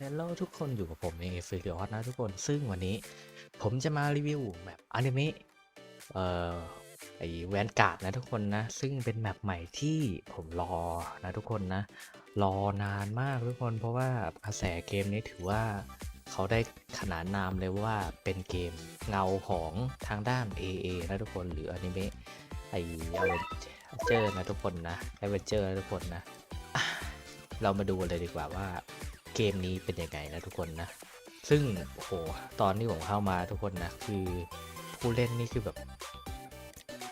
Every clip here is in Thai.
Hello ทุกคนอยู่กับผมเองเฟริออสนะทุกคนซึ่งวันนี้ผมจะมารีวิวแบบอนิเมะเอ่อไอแวนการ์ดนะทุกคนนะ ซึ่งเป็นแมปใหม่ที่ผมรอนะทุกคนนะ รอนานมากทุกคน เพราะว่ากระแสเกมนี้ถือว่าเขาได้ขนานนามเลยว่าเป็นเกมเงาของทางด้าน AA นะทุกคนหรืออนิเมะไอเอเวนเจอร์นะทุกคนนะเอเวนเจอร์นะทุกคนนะ เรามาดูเลยดีกว่าว่า เกมนี้เป็นยังไงนะทุกคนนะ ซึ่งโหตอนที่ผมเข้ามาทุกคนนะ คือผู้เล่นนี่คือแบบ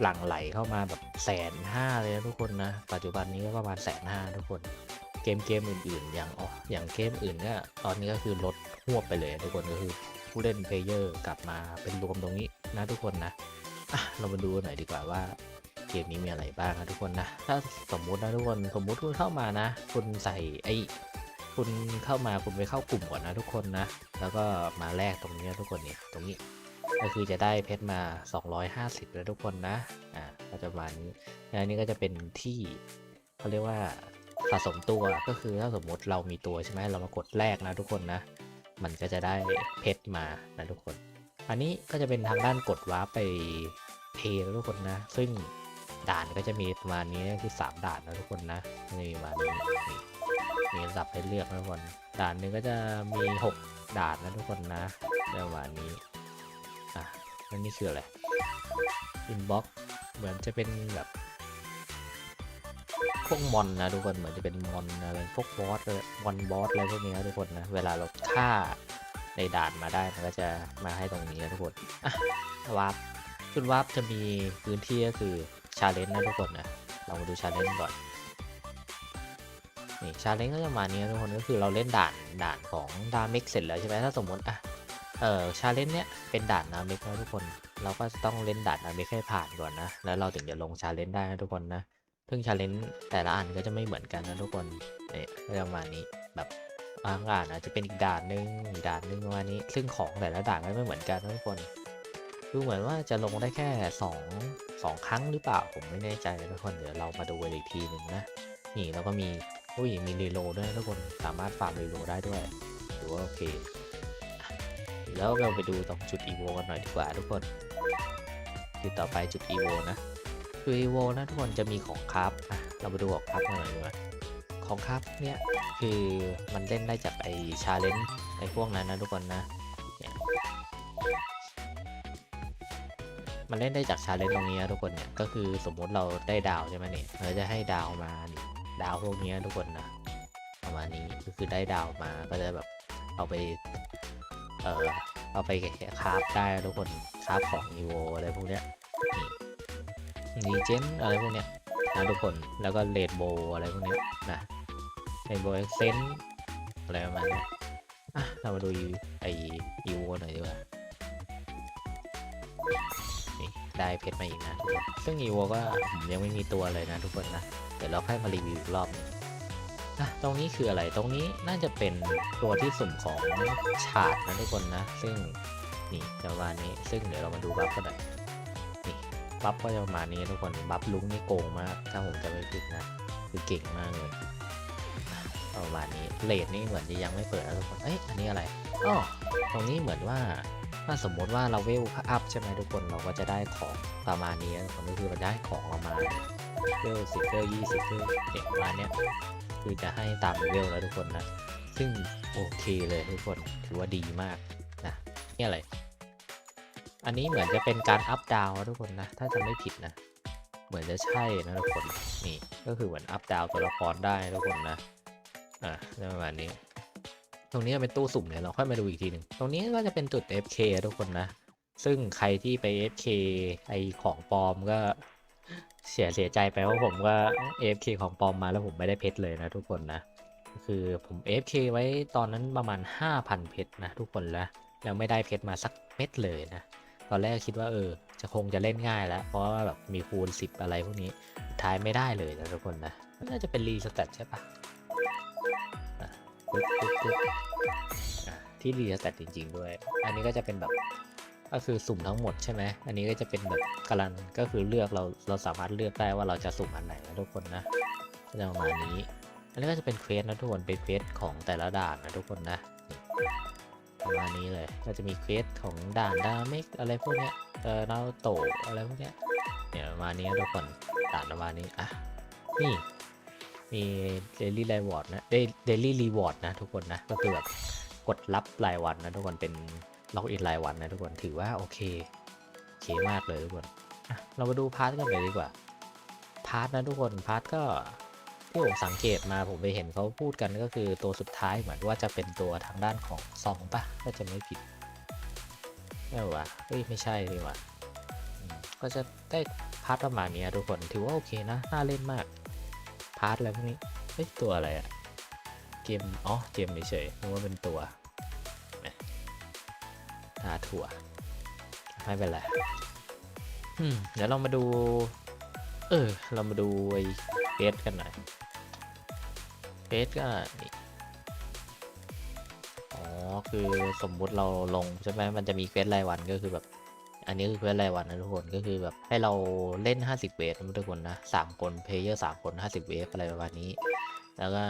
หลั่งไหลเข้ามาแบบแสนห้าเลยนะทุกคนนะ ปัจจุบันนี้ก็ประมาณแสนห้าทุกคน เกมเกมอื่นๆ อย่างอ๋ออย่างเกมอื่นก็ตอนนี้ก็คือลดหวบไปเลยทุกคนก็คือผู้เล่นเพลเยอร์กลับมาเป็นรวมตรงนี้นะทุกคนนะอะเรามาดูหน่อยดีกว่าว่าเกมนี้มีอะไรบ้างนะทุกคนนะ ถ้าสมมุตินะทุกคนสมมุติคุณเข้ามานะ คุณใส่ไอ คุณเข้ามาคุณไปเข้ากลุ่มก่อนนะทุกคนนะ แล้วก็มาแลกตรงนี้ทุกคนเนี่ยตรงนี้ ก็คือจะได้เพชรมา 250แล้วทุกคนนะ อ่าก็จะประมาณนี้แล้วอันนี้ก็จะเป็นที่เขาเรียกว่าสะสมตัวก็คือถ้าสมมติเรามีตัวใช่ไหมเรามากดแลกนะทุกคนนะ มันก็จะได้เพชรมานะทุกคน อันนี้ก็จะเป็นทางด้านกดวาร์ปไปเพย์นะทุกคนนะ ซึ่งด่านก็จะมีประมาณนี้คือสามด่านนะทุกคนนะจะมีประมาณนี้ มีระดับให้เลือกนะทุกคนด่านหนึ่งก็จะมี 6 ด่านนะทุกคนนะประมาณนี้อะแล้วนี่คืออะไร inbox เหมือนจะเป็นแบบพวกมอนนะทุกคนเหมือนจะเป็นมอนอะไรพวกบอสเลยมอนบอสอะไรพวกนี้นะทุกคนนะเวลาเราฆ่าในด่านมาได้มันก็จะมาให้ตรงนี้นะทุกคนอะวาร์ปจุดวาร์ปจะมีพื้นที่ก็คือชาเลนจ์นะทุกคนนะเรามาดูชาเลนจ์ก่อน นี่ชาเลนจ์ก็จะมานี้นะทุกคนก็คือเราเล่นด่านด่านของดาเมกเสร็จแล้วใช่ไหมถ้าสมมติอะเออชาเลนจ์เนี้ยเป็นด่านดาเมกนะทุกคน เราก็ต้องเล่นด่านดาเมกให้ผ่านก่อนนะ แล้วเราถึงจะลงชาเลนจ์ได้นะทุกคนนะซึ่งชาเลนจ์แต่ละอันก็จะไม่เหมือนกันนะทุกคนนี่ก็จะประมาณนี้แบบบางด่านอาจจะเป็นอีกด่านหนึงอีกด่านหนึงประมาณนี้ ซึ่งของแต่ละด่านก็ไม่เหมือนกันนะทุกคนดูเหมือนว่าจะลงได้แค่สองสองครั้งหรือเปล่าผมไม่แน่ใจนะทุกคนเดี๋ยวเรามาดูกันอีกทีหนึ่งนะนี่แล้วก็มี ผู้หญิงมีรีโลด้วยนะทุกคนสามารถฟาร์มรีโลได้ด้วยถือว่าโอเค แล้วเราไปดูตรงจุดอีโวกันหน่อยดีกว่าทุกคนจุดต่อไปจุดอีโวนะจุดอีโวนะทุกคนจะมีของคราฟอะเราไปดูของคราฟกันหน่อยดีกว่าของคราฟเนี่ยคือมันเล่นได้จากไอชาเลนจ์ไอพวกนั้นนะทุกคนนะมันเล่นได้จากชาเลนจ์ตรงนี้นะทุกคนเนี่ยก็คือสมมุติเราได้ดาวใช่ไหมเนี่ยเราจะให้ดาวมานี่ ดาวพวกนี้ทุกคนนะประมาณนี้ก็คือได้ดาวมาก็จะแบบเอาไป เอ่อเอาไปคราฟได้ทุกคนคราฟของอีโวอะไรพวกเนี้ยนี่รีเจนอะไรพวกเนี้ยนะทุกคนแล้วก็เลดโบอะไรพวกเนี้ยนะเลดโบเอ็กเซนอะไรประมาณนี้อะเรามาดูไออีโวหน่อยดีกว่าได้เพชรมาอีกนะทุกคนซึ่งอีโวก็ผมยังไม่มีตัวเลยนะทุกคนนะ ดี๋ยวเราค่อยมารีวิวอีกรอบหนึงอะตรงนี้คืออะไรตรงนี้น่าจะเป็นตัวที่สุ่มของฉาดนะทุกคนนะ ซึ่งนี่ประมาณนี้ซึ่งเดี๋ยวเรามาดูบัฟกันหน่อยนี่บัฟก็จะประมาณนี้ทุกคนบัฟลุงนี่โกงมากถ้าผมจะไม่ผิดนะ คือเก่งมากเลยประมาณนี้เลดนี่เหมือนจะยังไม่เปิดนะทุกคนเอ้ยอันนี้อะไรอ๋อตรงนี้เหมือนว่าถ้าสมมติว่าเราเวลอัพใช่ไหมทุกคนเราก็จะได้ของประมาณนี้ทุกคนก็คือเราได้ของประมาณ เวลสิบเวลยี่สิบเวลเด็กมาเนี้ยคือจะให้ตามเวลแล้วทุกคนนะ ซึ่งโอเคเลยทุกคนถือว่าดีมากนะนี่อะไร อันนี้เหมือนจะเป็นการอัพดาวนะทุกคนนะ ถ้าจะไม่ผิดนะ เหมือนจะใช่นะทุกคนนี่ก็คือเหมือนอัพดาวตัวละครได้ทุกคนนะอะประมาณนี้ ตรงนี้เป็นตู้สุ่มเนี่ยเราค่อยมาดูอีกทีหนึ่งตรงนี้ก็จะเป็นจุด FK ทุกคนนะ ซึ่งใครที่ไป FK ไอของปลอมก็ เสียเสียใจไปว่าผมก็ AFK ของปลอมมาแล้วผมไม่ได้เพชรเลยนะทุกคนนะ คือผม AFK ไว้ตอนนั้นประมาณ 5,000 เพชรนะทุกคนแล้วแล้วไม่ได้เพชรมาสักเม็ดเลยนะ ตอนแรกคิดว่าเออ จะคงจะเล่นง่ายแล้ว เพราะว่าแบบมีคูณ 10 อะไรพวกนี้ท้ายไม่ได้เลยนะทุกคนนะน่าจะเป็นรีสแตทใช่ปะะะที่รีสแตทจริง ๆ ด้วย อันนี้ก็จะเป็นแบบ ก็คือสุ่มทั้งหมดใช่ไหมอันนี้ก็จะเป็นแบบกลังก็คือเลือกเราเราสามารถเลือกได้ว่าเราจะสุ่มอันไหนนะทุกคนนะจะประมาณนี้ อันนี้ก็จะเป็นเควสนะทุกคนเป็นเควสของแต่ละด่านนะทุกคนนะประมาณนี้เลยก็จะมีเควสของด่านดาเมกอะไรพวกเนี้ยเออนาโตะอะไรพวกเนี้ยเนี่ยประมาณนี้นะทุกคนด่านประมาณนี้อะนี่มีเดลี่รีวอร์ดนะเดลี่รีวอร์ดนะทุกคนนะก็คือแบบกดรับรายวันนะทุกคนเป็น ล็อกอินรายวันนะทุกคนถือว่าโอเคโอเคมากเลยทุกคนเรามาดูพาร์ทกันเลยดีกว่าพาร์ทนะทุกคนพาร์ทก็ที่ผมสังเกตมาผมไปเห็นเขาพูดกันก็คือตัวสุดท้ายเหมือนว่าจะเป็นตัวทางด้านของซองปะถ้าจะไม่ผิดไม่วะเฮ้ยไม่ใช่ดีว่ะก็จะได้พาร์ทประมาณนี้ทุกคนถือว่าโอเคนะน่าเล่นมากพาร์ทอะไรพวกนี้เฮ้ยตัวอะไรอะเกมอ๋อเกมเฉยๆนึกว่าเป็นตัว ตาถั่ว ไม่เป็นไรเดี๋ยวเรามาดู เออ เรามาดูไอ้เฟสกันหน่อยเฟสก็นี่อ๋อ คือสมมุติเราลงใช่ไหมมันจะมีเควสรายวันก็คือแบบ อันนี้คือเควสรายวันนะทุกคนก็คือแบบให้เราเล่น 50 เวฟนะทุกคนนะสามคนเพลเยอร์สามคน 50 เวฟอะไรประมาณนี้ แล้วก็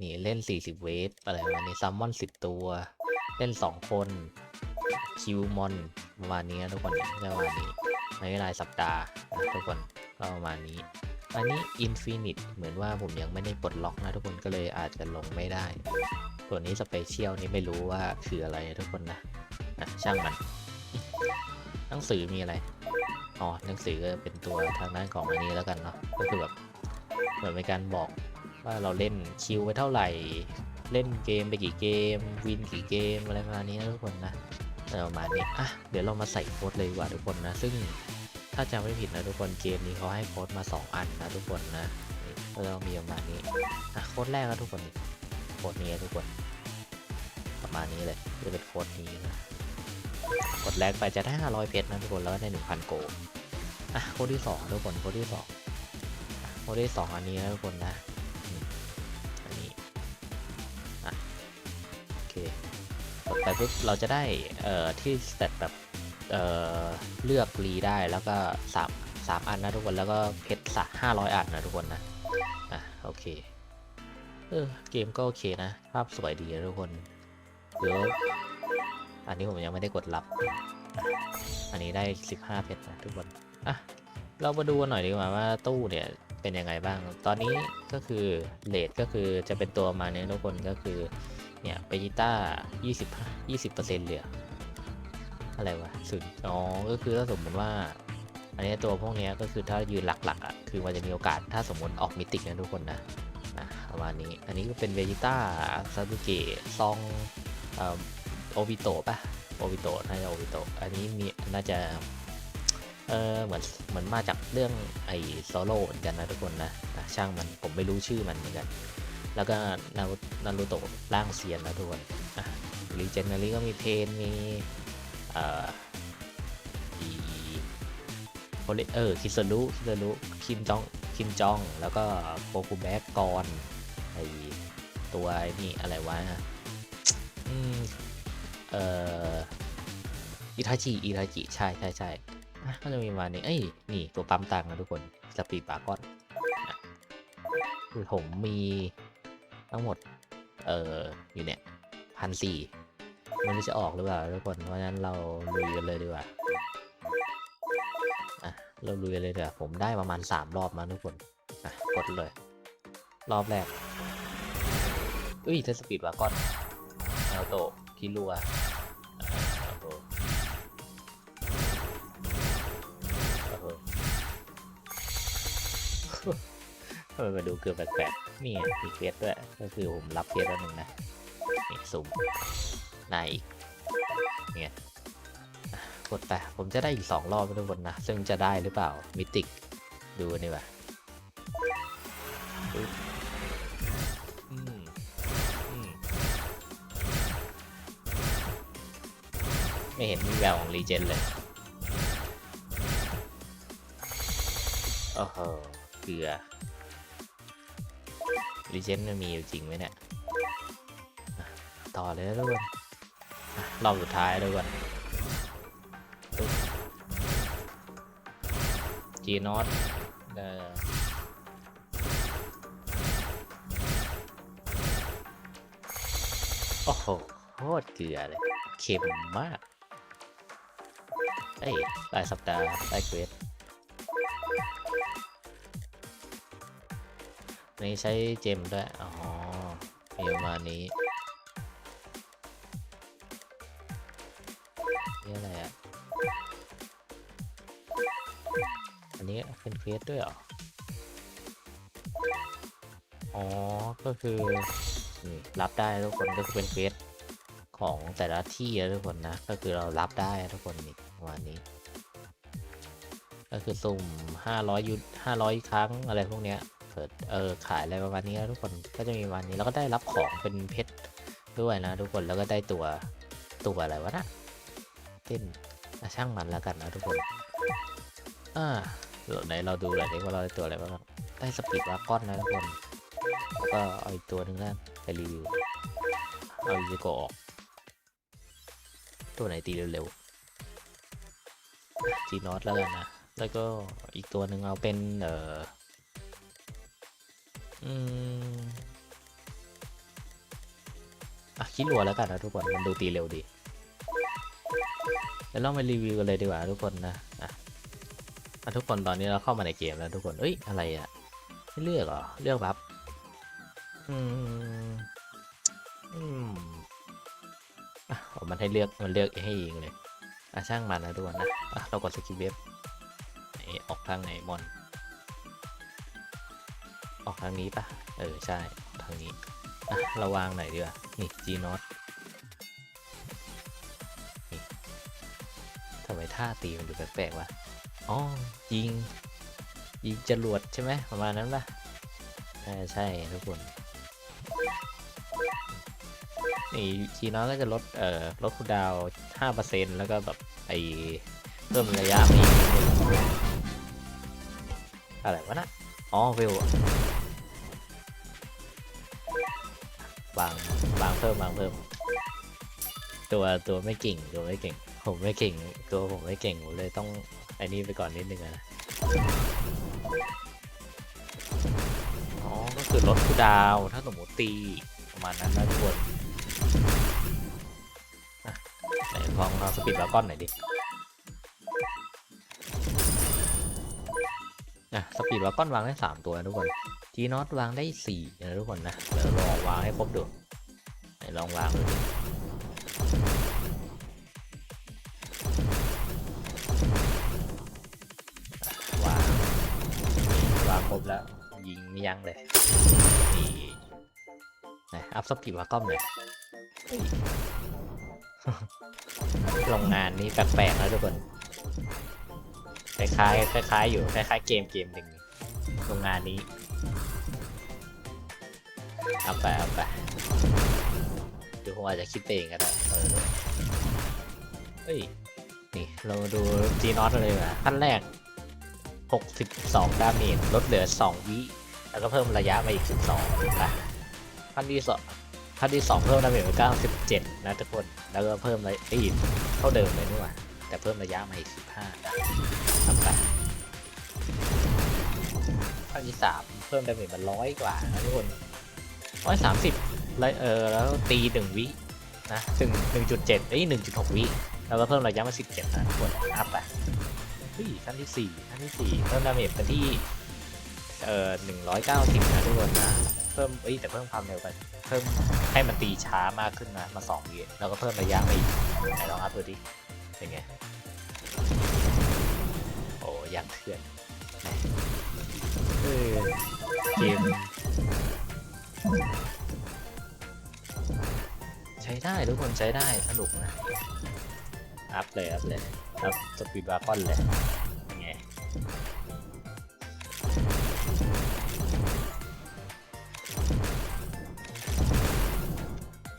นี่เล่น 40 เวฟอะไรประมาณนี้ซัมมอน 10 ตัว เล่น 2 คน คิวมอนประมาณนี้นะทุกคนจะประมาณนี้ในเวลาสัปดาห์นะทุกคนก็ประมาณนี้ อันนี้ Infinite เหมือนว่าผมยังไม่ได้ปลดล็อกนะทุกคนก็เลยอาจจะลงไม่ได้ ส่วนนี้สเปเชียลนี่ไม่รู้ว่าคืออะไรทุกคนนะนะช่างมัน หนังสือมีอะไร อ๋อ หนังสือก็เป็นตัวทางด้านของอันนี้แล้วกันเนาะ ก็คือแบบเหมือนเป็นการบอกว่าเราเล่นคิวไปเท่าไหร่ เล่นเกมไปกี่เกม วินกี่เกมอะไรประมาณนี้นะทุกคนนะ ประมาณนี้อะเดี๋ยวเรามาใส่โค้ดเลยดีกว่าทุกคนนะ ซึ่งถ้าจำไม่ผิดนะทุกคนเกมนี้เขาให้โค้ดมา 2 อันนะทุกคนนะก็เรามีประมาณนี้อะโค้ดแรกนะทุกคนโค้ดนี้ทุกคน ประมาณนี้เลยจะเป็นโค้ดนี้นะกดแรกไปจะได้500เพชรนะทุกคนแล้วก็ได้1,000โกอะโค้ดที่สองทุกคนโค้ดที่สองโค้ดที่สองอันนี้นะทุกคนนะ ไปปุ๊บเราจะได้เอ่อที่สเตตแบบเอ่อเลือกรีได้แล้วก็สามสามอันนะทุกคนแล้วก็เพชรสักห้าร้อยอันนะทุกคนนะอะโอเคเออเกมก็โอเคนะ ภาพสวยดีนะทุกคนเดี๋ยวอันนี้ผมยังไม่ได้กดรับ อันนี้ได้ 15 เพชรนะทุกคน อะ เรามาดูกันหน่อยดีกว่าว่าตู้เนี่ยเป็นยังไงบ้าง ตอนนี้ก็คือเลทก็คือจะเป็นตัวมาเนี่ยทุกคนก็คือ เนี่ยเปจิต้า20 20เปอร์เซ็นต์เหลือ อะไรวะสุดอ๋อ ก็คือถ้าสมมติว่า อันนี้ตัวพวกนี้ก็คือถ้ายืนหลักๆอะ คือมันจะมีโอกาสถ้าสมมติออกมิติกนะทุกคนนะอะประมาณนี้ อันนี้ก็เป็นเวจิต้าซาบุเกะซองออโอบิโตะปะโอบิโตะน่าจะโอบิโตะ อันนี้มีน่าจะ เออเหมือนเหมือนมาจากเรื่องไอ้โซโล่เหมือนกันนะทุกคนนะช่างมันผมไม่รู้ชื่อมันเหมือนกัน แล้วก็นารูโตะร่างเซียนนะทุกคนอะรีเจนเนารีก็มีเพนมีเอ่ออีโพลิเออคิสรุคิสรุคิมจองคิมจอง แล้วก็โปกุแบกกอนไอตัวนี่อะไรวะอืมเอ่ออิทาจิอิทาจิใช่ใช่ใช่ก็จะมีมานี่เอ้ยนี่ตัวปั๊มตังนะทุกคนสปีดปากอนอะคือผมมี ทั้งหมด เอออยู่เนี่ยพันสี่มันจะออกหรือเปล่าทุกคน เพราะฉะนั้นเราลุยกันเลยดีกว่า อะ เราลุยกันเลยเถอะผมได้ประมาณสามรอบมาทุกคน อะ กดเลย รอบแรก อุ้ยเทสปีดปาก้อนแนวโตคิรัวโอ้โหโอ้โหทำไมมาดูเกือบแปลกๆ นี่ไงมีเควสด้วย ก็คือผมรับเควสแล้วหนึ่งนะนี่สุ่มได้อีกเนี่ยกดไป ผมจะได้อีกสองรอบทุกคนนะ ซึ่งจะได้หรือเปล่า มิติก ดูนี่ว่ะปึ๊บอืมอืมไม่เห็นมีแววของรีเจนเลย โอ้โห เกลือ รีเจนมันมีอยู่จริงไหมเนี่ย ต่อเลยทุกคนรอบสุดท้ายทุกคนจีนอตโอ้โหโคตรเกลือเลย เค็มมาก เอ้ยรายสัปดาห์ได้เควส นี่ใช้เจมด้วย อ๋อมีประมาณนี้นี่อะไรอะ อันนี้เป็นเควสด้วยเหรอ อ๋อ ก็คือนี่รับได้ทุกคนก็คือเป็นเควสของแต่ละที่นะทุกคนนะ ก็คือเรารับได้ทุกคนนี่ประมาณนี้ ก็คือสุ่มห้าร้อยยูห้าร้อยครั้งอะไรพวกเนี้ย เปิดเออขายอะไรประมาณนี้นะทุกคนก็จะมีประมาณนี้แล้วก็ได้รับของเป็นเพชรด้วยนะทุกคนแล้วก็ได้ตัวตัวอะไรวะนะเต้นช่างมันแล้วกันนะทุกคนอ่าเดี๋ยวไหนเราดูหน่อยดิว่าเราได้ตัวอะไรบ้างได้สปีดวาก้อนนะทุกคนแล้วก็เอาอีกตัวหนึ่งนะไปรีวิวเอาอีโกออกตัวไหนตีเร็วๆจีนอตแล้วกันนะแล้วก็อีกตัวหนึ่งเอาเป็นเอ่อ อืมอะคิดรัวแล้วกันนะทุกคนมันดูตีเร็วดีเดี๋ยวเรามารีวิวกันเลยดีกว่าทุกคนนะอะอะทุกคนตอนนี้เราเข้ามาในเกมแล้วทุกคนเอ้ยอะไรอะไม่เลือกเหรอเลือกบัฟอืมอืมอะมันให้เลือกมันเลือกให้เองเลยอะช่างมันนะทุกคนนะอะเรากดสกิปเว็บไหนออกทางไหนมอนางนี้ปะเออ ใช่ ทางนี้อะเราวางไหนดีว่านี่จีนอตนี่ทำไมท่าตีมันดูแปลกๆวะอ๋อยิง ยิงจรวดใช่ไหมประมาณนั้นปะใช่ใช่ทุกคนนี่จีน้อยก็จะลด เอ่อ ลดคูดาวห้าเปอร์เซ็นแล้วก็แบบไอเพิ่มระยะไปอีกอะไรวะนะอ๋อเวล วางวางเพิ่มวางเพิ่ม ตัวตัวไม่เก่งตัวไม่เก่ง ผมไม่เก่งตัวผมไม่เก่งผมเลยต้องไอ้นี่ไปก่อนนิดนึงนะอ๋อก็คือลดคูดาวถ้าสมมติตีประมาณนั้นนะทุกคนไหนลองเอาสปีดวากอนหน่อยดิอะสปีดวาก้อนวางได้สามตัวนะทุกคน จีนอตวางได้สี่นะทุกคนนะเดี๋ยวลองวางให้ครบดูไหนลองวางดูวางวางครบแล้ว ยิงไม่ยั้งเลยนี่ไหนอัพสปีดวากอนหน่อยเฮ้ยโรงงานนี้แปลกๆนะทุกคนคล้ายๆคล้ายๆอยู่คล้ายๆเกมเกมหนึ่งโรงงานนี้ เอาไปเอาไปเดี๋ยวผมอาจจะคิดเองก็ได้เฮ้ย นี่เรามาดูจีนอตเลยนะขั้นแรก 62 ดาเมจลดเหลือ 2 วิ แล้วก็เพิ่มระยะมาอีก 12นะขั้นที่สองขั้นที่ 2 เพิ่มดาเมจไป97 นะทุกคน แล้วก็เพิ่มระยะอีกเท่าเดิมเลยนี่หว่าแต่เพิ่มระยะมาอีก 15นะทำไปขั้นที่ 3 เพิ่มดาเมจมาร้อยกว่านะทุกคน ร้อยสามสิบแล้วเออแล้วตีหนึ่งวินะถึงหนึ่งจุดเจ็ดเอ้ยหนึ่งจุดหกวิแล้วก็เพิ่มระยะมาสิบเจ็ดนะกคนอัพไปเฮ้ยขั้นที่สี่ขั้นที่สี่เพิ่มดาเมจไปที่เอ่อหนึ่งร้อยเก้าสิบนะทุกคนนะเพิ่มเอ้ยแต่เพิ่มความเร็วไปเพิ่มให้มันตีช้ามากขึ้นนะมาสองวิแล้วก็เพิ่มระยะมาอีกไหนลองอัพดูดิเป็นไงโอ้ยังเถื่อนเออเกม ใช้ได้ทุกคนใช้ได้สนุกนะ อัพเลยอัพเลยอัพสปีดวากอนเลยไง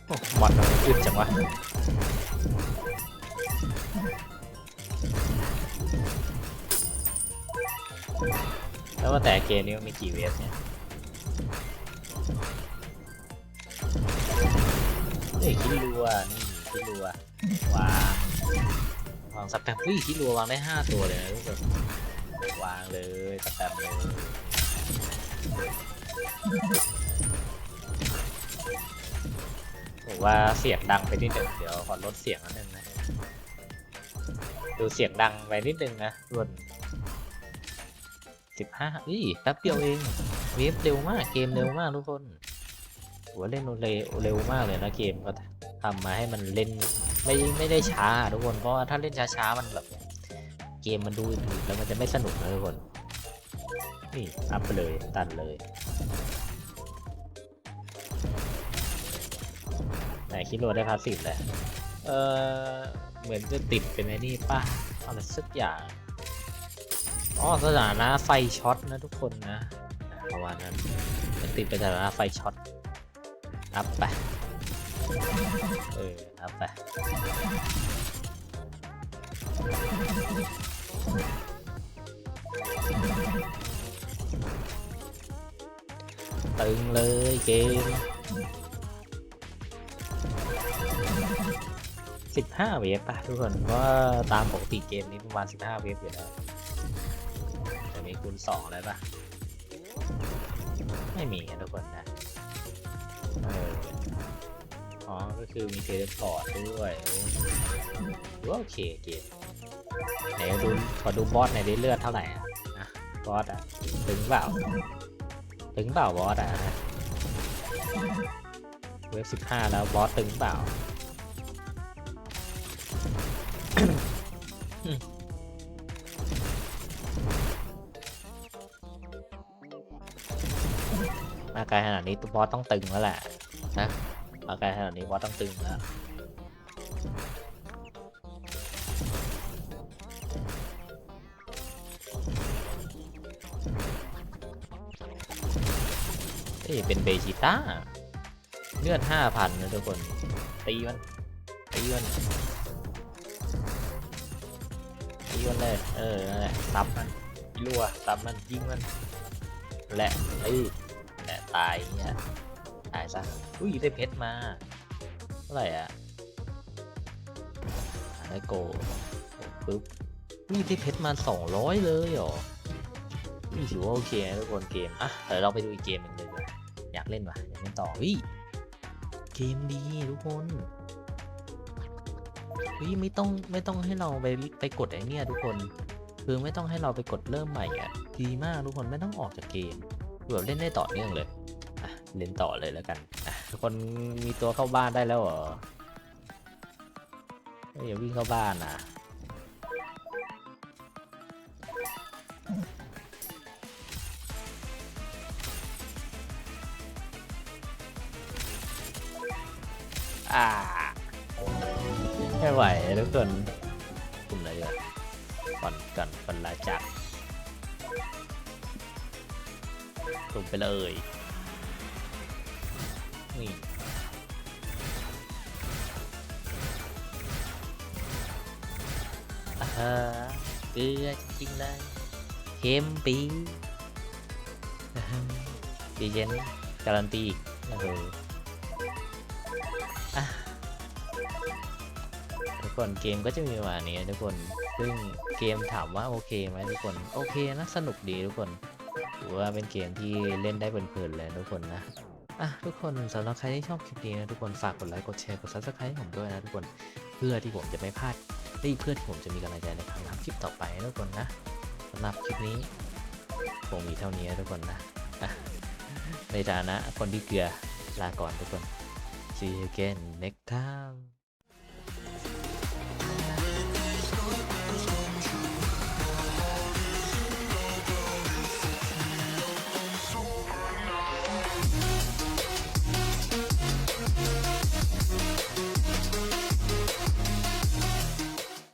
โอ้มอนมันอึดจังวะแล้วว่าแต่เกมนี้มันมีกี่เวฟเนี่ย เฮ้ยคิดรัวนี่คิดรัววางวางสแปมอุ้ยคิดรัววางได้ห้าตัวเลยนะทุกคนวางเลยสแปมเลยโอ้ผมว่าเสียงดังไปนิดนึงเดี๋ยวขอลดเสียงนิดนึงนะดูเสียงดังไปนิดนึงนะทุกคนสิบห้าอุ้ยแป๊บเดียวเองเวฟเร็วมากเกมเร็วมากทุกคน หัวเล่นเร็วเร็วมากเลยนะเกมก็ทำมาให้มันเล่นไม่ไม่ได้ช้าทุกคนเพราะว่าถ้าเล่นช้าๆมันแบบ เกมมันดูอืดๆแล้วมันจะไม่สนุกนะทุกคนนี่อัพไปเลยตัดเลยไหนคิดโรได้พาสซีฟแหละเออเหมือนจะติดเป็นไอ้นี่ป่ะอะไรสักอย่างอ๋อสถานะไฟช็อตนะทุกคนนะประมาณนั้นมันติดเป็นสถานะไฟช็อต อัพไป เออ อัพไป ตึงเลยเกม15เวฟป่ะทุกคนว่าตามปกติเกมนี้ประมาณ15เวฟอยู่แล้วจะมีคูณ2เลยป่ะ ไม่มีอะทุกคนนะ อ๋อ ก็คือมีเทเลพอร์ตด้วยว่าโอเคเกมไหนดูขอดูบอสในอยได้เลือดเท่าไหร่อะนะบอสอะ ถึงเปล่า ถึงเปล่าบอสอะเวฟสิบห้าแล้วบอสตึงเปล่ามาไกลขนาดนี้ตัวบอสต้องตึงแล้วแหละ นะมาไกลขนาดนี้บอสต้องตึงแล้วเอ้ยเป็นเบจิต้าเลือดห้าพันนะทุกคน ตีมัน ตีมัน ตีมันเลย เออนั่นแหละซับมันรัวซับมันยิงมันแหละเอ้แหละตายเนี่ยายซะ อุ้ยได้เพชรมาเท่าไหร่อะได้โกปึ๊บอุ้ยได้เพชรมาสองร้อยเลยเหรอนี่ถือว่าโอเคนะทุกคนเกม อะ เดี๋ยวเราไปดูอีกเกมหนึ่งเลยอยากเล่นว่ะอยากเล่นต่อเฮ้ยเกมดีทุกคนเฮ้ยไม่ต้องไม่ต้องให้เราไปไปกดไอ้เนี่ยทุกคนคือไม่ต้องให้เราไปกดเริ่มใหม่อะดีมากทุกคนไม่ต้องออกจากเกมแบบเล่นได้ต่อเนื่องเลย เล่นต่อเลยแล้วกันทุกคนมีตัวเข้าบ้านได้แล้วเหรอเฮ้ยอย่าวิ่งเข้าบ้านนะอ่าไม่ไหวทุกคนกลุ่มอะไรอะก่อนก่อนก่นลาจากกลุ่มไปเลย นี่อ่าฮะเกลือจริงๆเลยเค็มปีดีเจนการันตีอีกโอ้โหอ่ทุกคนเกมก็จะมีประมาณนี้ทุกคน ซึ่งเกมถามว่าโอเคไหมทุกคน โอเคนะ สนุกดีทุกคนถือว่าเป็นเกมที่เล่นได้เพลินๆเลยทุกคนนะ อะทุกคนสำหรับใครที่ชอบคลิปนี้นะทุกคนฝากกดไลค์กดแชร์กด subscribe ให้ผมด้วยนะทุกคนเพื่อที่ผมจะไม่พลาดและเพื่อที่ผมจะมีกำลังใจในการทำคลิปต่อไปนะทุกคนนะสำหรับคลิปนี้คงมีเท่านี้นะทุกคนนะอะในฐานะคนที่เกลือลาก่อนทุกคน See you again next time